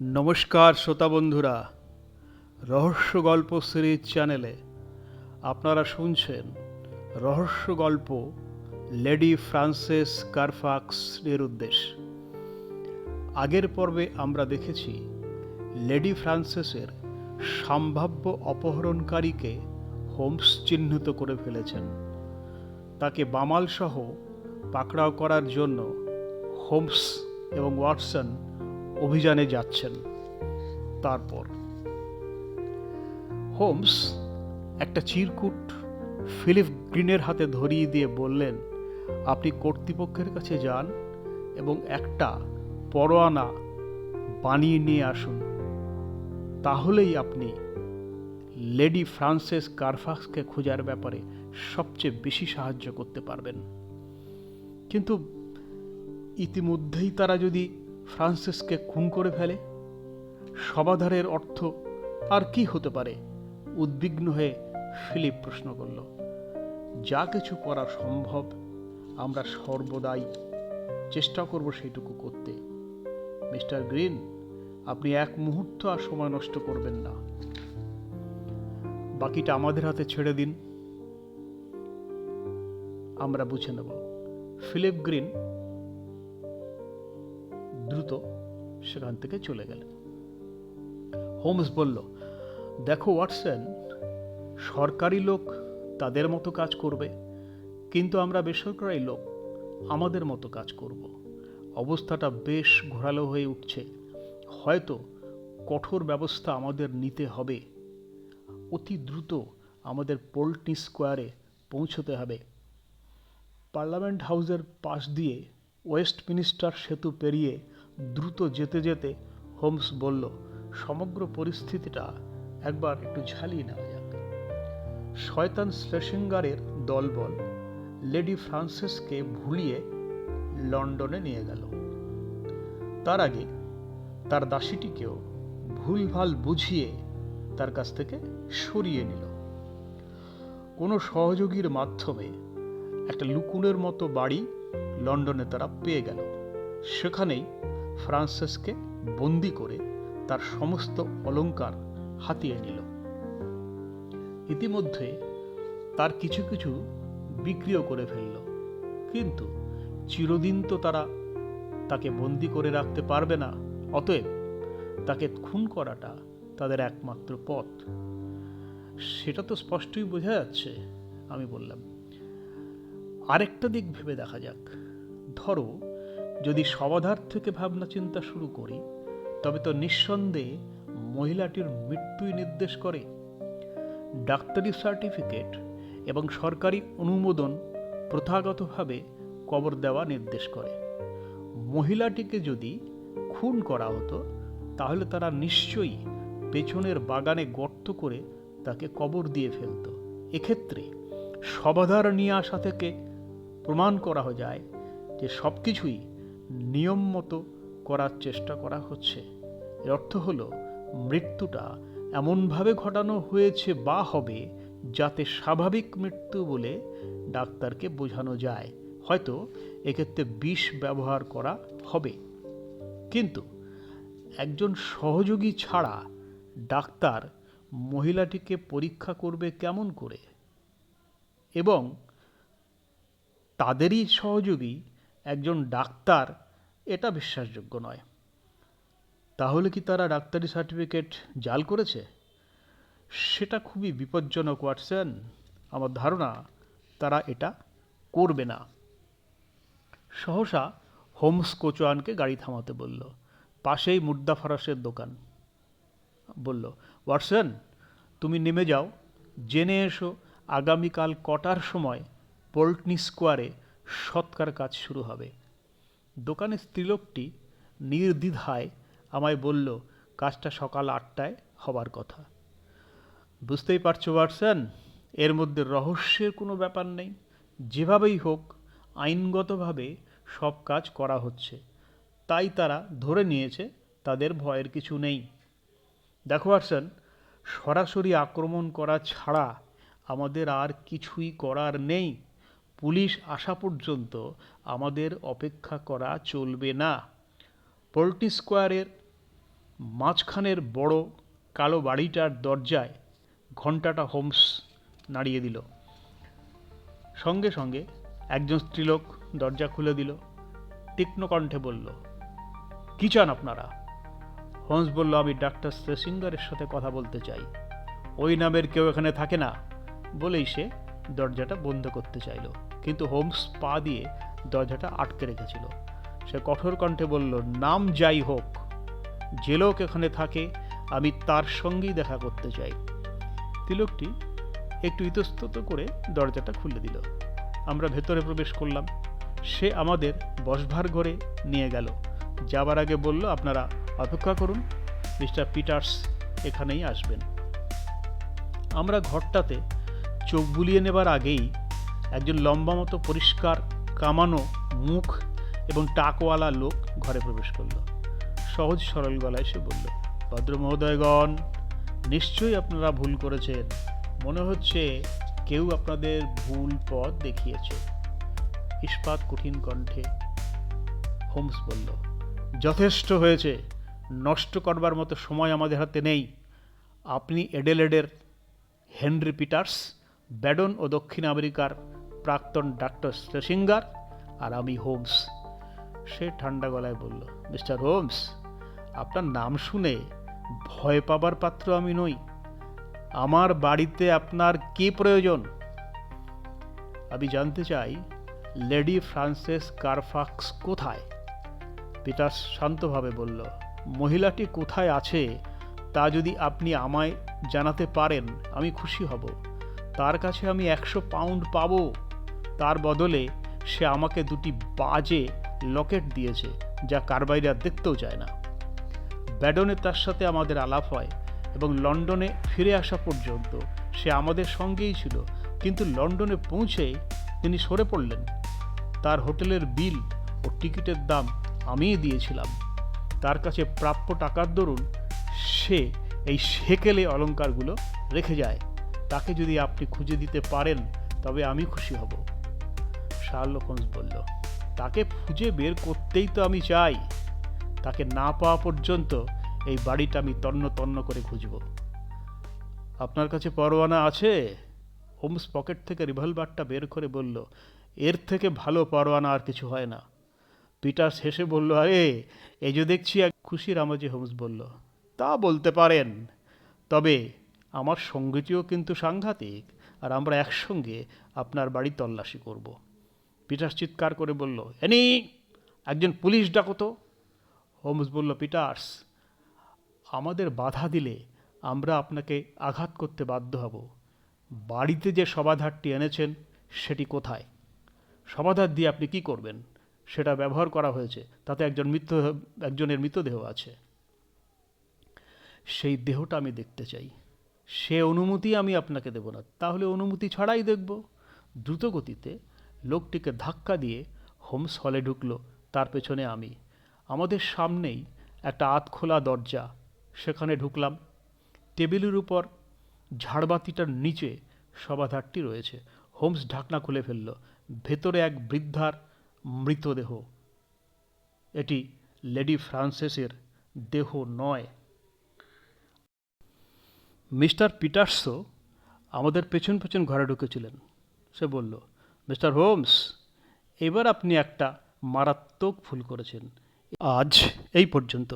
নমস্কার শ্রোতা বন্ধুরা, রহস্য গল্প সিরিজ চ্যানেলে আপনারা শুনছেন রহস্য গল্প লেডি ফ্রান্সেস কারফাক্স এর উদ্দেশ। আগের পর্বে আমরা দেখেছি লেডি ফ্রান্সেসের সম্ভাব্য অপহরণকারীকে হোমস চিহ্নিত করে ফেলেছেন। তাকে বামালসহ পাকড়াও করার জন্য হোমস এবং ওয়াটসন অভিযানে যাচ্ছেন। তারপর হোমস একটা চিরকুট ফিলিপ গ্রিনের হাতে ধরিয়ে দিয়ে বললেন, আপনি কর্তৃপক্ষের কাছে যান এবং একটা পরোয়ানা বানিয়ে নিয়ে আসুন। তাহলেই আপনি লেডি ফ্রান্সেস কারফাক্সকে খোঁজার ব্যাপারে সবচেয়ে বেশি সাহায্য করতে পারবেন। কিন্তু ইতিমধ্যেই তারা যদি ফ্রান্সিসকে খুন করে ফেলে? সমাধানের অর্থ আর কি হতে পারে? উদ্বিগ্ন হয়ে ফিলিপ প্রশ্ন করল, যা কিছু করা সম্ভব, আমরা সর্বদাই চেষ্টা করব সেইটুকু করতে। মিস্টার গ্রিন, আপনি এক মুহূর্ত আর সময় নষ্ট করবেন না। বাকিটা আমাদের হাতে ছেড়ে দিন। আমরা বুঝে নেব। ফিলিপ গ্রিন দ্রুত সেখান থেকে চলে গেলেন। হোমস বলল, দেখো, ওয়াটসন, সরকারি লোক তাদের মতো কাজ করবে, কিন্তু আমরা বেসরকারি লোক আমাদের মতো কাজ করব। অবস্থাটা বেশ ঘোরালো হয়ে উঠছে। হয়তো কঠোর ব্যবস্থা আমাদের নিতে হবে। অতি দ্রুত আমাদের পোল্টনি স্কোয়ারে পৌঁছতে হবে। পার্লামেন্ট হাউসের পাশ দিয়ে ওয়েস্ট মিনিস্টার সেতু পেরিয়ে দ্রুত যেতে যেতে হোমস বলল, সমগ্র পরিস্থিতিটা একবার একটু ঝালিয়ে নেওয়া যাক। শয়তান স্লেসিঙ্গারের দলবল লেডি ফ্রান্সিসকে ভুলিয়ে লন্ডনে নিয়ে গেল। তার আগে তার দাসীটিকেও ভুলভাল বুঝিয়ে তার কাছ থেকে সরিয়ে নিল। কোনো সহযোগীর মাধ্যমে একটা লুকুনের মতো বাড়ি লন্ডনে তারা পেয়ে গেল। সেখানেই ফ্রান্সিসকে বন্দি করে তার সমস্ত অলংকার হাতিয়ে নিল। ইতিমধ্যে তার কিছু কিছু বিক্রিও করে ফেলল, কিন্তু চিরদিন তো তারা তাকে বন্দি করে রাখতে পারবে না, অতএব তাকে খুন করাটা তাদের একমাত্র পথ। সেটা তো স্পষ্টই বোঝা যাচ্ছে, আমি বললাম। আরেকটা দিক ভেবে দেখা যাক। ধরো যদি সমাধার থেকে ভাবনা চিন্তা শুরু করি, তবে তো নিঃসন্দেহে মহিলাটির মৃত্যুই নির্দেশ করে। ডাক্তারি সার্টিফিকেট এবং সরকারি অনুমোদন প্রথাগতভাবে কবর দেওয়া নির্দেশ করে। মহিলাটিকে যদি খুন করা হতো, তাহলে তারা নিশ্চয়ই পেছনের বাগানে গর্ত করে তাকে কবর দিয়ে ফেলত। এক্ষেত্রে সমাধার নিয়ে আসা থেকে প্রমাণ করা যায় যে সব কিছুই নিয়ম মতো করার চেষ্টা করা হচ্ছে। এর অর্থ হলো, মৃত্যুটা এমনভাবে ঘটানো হয়েছে বা হবে যাতে স্বাভাবিক মৃত্যু বলে ডাক্তারকে বোঝানো যায়। হয়তো এক্ষেত্রে বিষ ব্যবহার করা হবে। কিন্তু একজন সহযোগী ছাড়া ডাক্তার মহিলাটিকে পরীক্ষা করবে কেমন করে? এবং তাদেরই সহযোগী একজন ডাক্তার, এটা বিশ্বাসযোগ্য নয়। তাহলে কি তারা ডাক্তারি সার্টিফিকেট জাল করেছে? সেটা খুবই বিপজ্জনক, ওয়াটসন। আমার ধারণা, তারা এটা করবে না। সহসা হোমস কোচোয়ানকে গাড়ি থামাতে বলল। পাশেই মুর্দা ফরাসের দোকান। বলল, ওয়াটসন, তুমি নেমে যাও। জেনে এসো, আগামীকাল কটার সময় পোল্টনি স্কোয়ারে সৎকার কাজ শুরু হবে। দোকানের স্ত্রীলোকটি নির্দ্বিধায় আমায় বলল, কাজটা সকাল আটটায় হবার কথা। বুঝতেই পারছ ওয়াটসন, এর মধ্যে রহস্যের কোনো ব্যাপার নেই। যেভাবেই হোক, আইনগতভাবে সব কাজ করা হচ্ছে। তাই তারা ধরে নিয়েছে, তাদের ভয়ের কিছু নেই। দেখো ওয়াটসন, সরাসরি আক্রমণ করা ছাড়া আমাদের আর কিছুই করার নেই। পুলিশ আসা পর্যন্ত আমাদের অপেক্ষা করা চলবে না। পোল্ট্রি স্কোয়ারের মাঝখানের বড় কালো বাড়িটার দরজায় ঘণ্টাটা হোমস নাড়িয়ে দিল। সঙ্গে সঙ্গে একজন স্ত্রীলোক দরজা খুলে দিল। তীক্ষ্ণ কণ্ঠে বলল, কি চান আপনারা? হোমস বলল, আমি ডাক্তার স্ট্রেসিঙ্গারের সাথে কথা বলতে চাই। ওই নামের কেউ এখানে থাকে না, বলেই সে দরজাটা বন্ধ করতে চাইল। কিন্তু হোমস পা দিয়ে দরজাটা আটকে রেখেছিল। সে কঠোর কণ্ঠে বলল, নাম যাই হোক, যে লোক এখানে থাকে, আমি তার সঙ্গেই দেখা করতে চাই। তিলকটি একটু ইতস্তত করে দরজাটা খুলে দিল। আমরা ভেতরে প্রবেশ করলাম। সে আমাদের বসভার ঘরে নিয়ে গেল। যাবার আগে বলল, আপনারা অপেক্ষা করুন, মিস্টার পিটার্স এখানেই আসবেন। আমরা ঘরটাতে চোখ বুলিয়ে নেবার আগেই একজন লম্বা মতো পরিষ্কার, কামানো মুখ এবং টাকওয়ালা লোক ঘরে প্রবেশ করল। সহজ সরল গলায় সে বলল, ভদ্র মহোদয়গণ, নিশ্চয়ই আপনারা ভুল করেছেন। মনে হচ্ছে কেউ আপনাদের ভুল পথ দেখিয়েছে। ইস্পাত কঠিন কণ্ঠে হোমস বলল, যথেষ্ট হয়েছে। নষ্ট করবার মতো সময় আমাদের হাতে নেই। আপনি এডেলেডের হেনরি পিটার্স, ব্যাডন ও দক্ষিণ আমেরিকার প্রাক্তন ডাক্তার স্ট্রেসিঙ্গার আর আমি হোমস। সে ঠান্ডা গলায় বলল, মিস্টার হোমস, আপনার নাম শুনে ভয় পাবার পাত্র আমি নই। আমার বাড়িতে আপনার কি প্রয়োজন? আমি জানতে চাই, লেডি ফ্রান্সেস কারফাক্স কোথায়? পিটার্স শান্তভাবে বলল, মহিলাটি কোথায় আছে তা যদি আপনি আমায় জানাতে পারেন, আমি খুশি হব। তার কাছে আমি একশো পাউন্ড পাবো। তার বদলে সে আমাকে দুটি বাজে লকেট দিয়েছে, যা কারবাইরা দেখতেও চায় না। ব্যাডনে তার সাথে আমাদের আলাপ হয় এবং লন্ডনে ফিরে আসা পর্যন্ত সে আমাদের সঙ্গেই ছিল, কিন্তু লন্ডনে পৌঁছে তিনি সরে পড়লেন। তার হোটেলের বিল ও টিকিটের দাম আমিই দিয়েছিলাম। তার কাছে প্রাপ্য টাকার দরুন সে এই সেকেলে অলংকারগুলো রেখে যায়। তাকে যদি আপনি খুঁজে দিতে পারেন, তবে আমি খুশি হব। শার্লক হোমস বলল, তাকে খুঁজে বের করতেই তো আমি চাই। তাকে না পাওয়া পর্যন্ত এই বাড়িটা আমি তন্ন তন্ন করে খুঁজব। আপনার কাছে পরোয়ানা আছে? হোমস পকেট থেকে রিভলভারটা বের করে বলল, এর থেকে ভালো পরোয়ানা আর কিছু হয় না। পিটার্স শেষে বলল, আরে এই যে দেখছি এক খুশি রামাজি, হোমস বলল, তা বলতে পারেন। তবে আমার সঙ্গীটিও কিন্তু সাংঘাতিক, আর আমরা একসঙ্গে আপনার বাড়ি তল্লাশি করব। পিটার্স চিৎকার করে বলল, এনি, একজন পুলিশ ডাকো তো। হোমস বলল, পিটার্স, আমাদের বাধা দিলে আমরা আপনাকে আঘাত করতে বাধ্য হব। বাড়িতে যে সমাধারটি এনেছেন, সেটি কোথায়? সমাধার দিয়ে আপনি কি করবেন? সেটা ব্যবহার করা হয়েছে। তাতে একজন মৃত্যু একজনের মৃতদেহ আছে। সেই দেহটা আমি দেখতে চাই। সে অনুমতি আমি আপনাকে দেব না। তাহলে অনুমতি ছাড়াই দেখব। দ্রুত গতিতে লোকটিকে ধাক্কা দিয়ে হোমস হলে ঢুকলো, তার পেছনে আমি। আমাদের সামনেই একটা আতখোলা দরজা, সেখানে ঢুকলাম। টেবিলের উপর ঝাড়বাতিটার নিচে সমাধারটি রয়েছে। হোমস ঢাকনা খুলে ফেলল, ভেতরে এক বৃদ্ধার মৃতদেহ। এটি লেডি ফ্রান্সেসের দেহ নয়। মিস্টার পিটার্সও আমাদের পেছন পেছন ঘরে ঢুকেছিলেন, সে বলল মিস্টার হোমস এবার আপনি একটা মারাত্মক ভুল করেছেন। আজ এই পর্যন্ত।